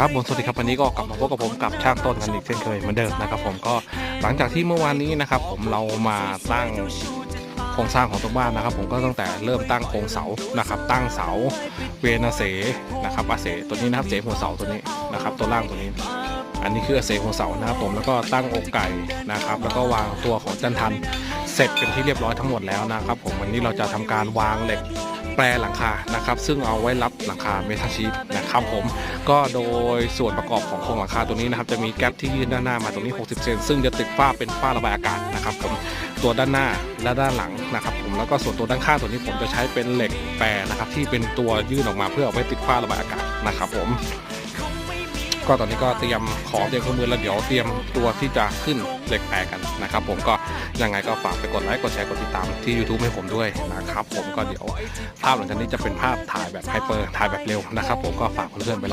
ครับผมสวัสดีครับวันนี้ก็กลับมาพบกับผมกับช่างต้นกันอีกเช่นเคยเหมือนเดิมนะครับผมก็หลังจากที่เมื่อวานนี้นะครับผมเรามาตั้งโครงสร้างของตัวบ้านนะครับ ผมก็ตั้งแต่เริ่มตั้งโครงเสานะครับ ตั้งเสาเวนเสนะครับอาเสตัวนี้นะครับเสหัวเสาตัวนี้นะครับ ตัวล่างตัวนี้ อันนี้คืออาเสหัวเสานะครับผมแล้วก็ตั้งอกไก่นะครับ แล้วก็วางตัวของจันทันเสร็จเป็นที่เรียบร้อยทั้งหมดแล้วนะครับ ผมวันนี้เราจะทำการวางเหล็ก แปรหลังคานะครับ ซึ่งเอาไว้รับหลังคาเมทัลชีตนะครับผมก็โดยส่วนประกอบของโครงหลังคาตัวนี้นะครับจะมีแก๊ปที่ยื่นด้านหน้ามาตรงนี้ 60 เซนซึ่งจะติดฝ้าเป็นฝ้าระบายอากาศนะครับผมตัวด้านหน้าและด้านหลังนะครับผมแล้วก็ส่วนตัวด้านข้างตัวนี้ผมจะใช้เป็นเหล็กแปรนะครับที่เป็นตัวยื่นออกมาเพื่อเอาไว้ติดฝ้าระบายอากาศนะครับผม ก็ตอนนี้ก็เตรียมของเตรียมเครื่องมือแล้วเดี๋ยวเตรียมตัวที่จะขึ้นเหล็กแปรกันนะครับ ผมก็ยังไงก็ฝากไปกดไลค์กดแชร์กดติดตามที่ YouTube ให้ผมด้วยนะครับ ผมก็เดี๋ยวภาพหลังจากนี้จะเป็นภาพถ่ายแบบไฮเปอร์ถ่ายแบบเร็วนะครับ ผมก็ฝากเพื่อนๆไปละ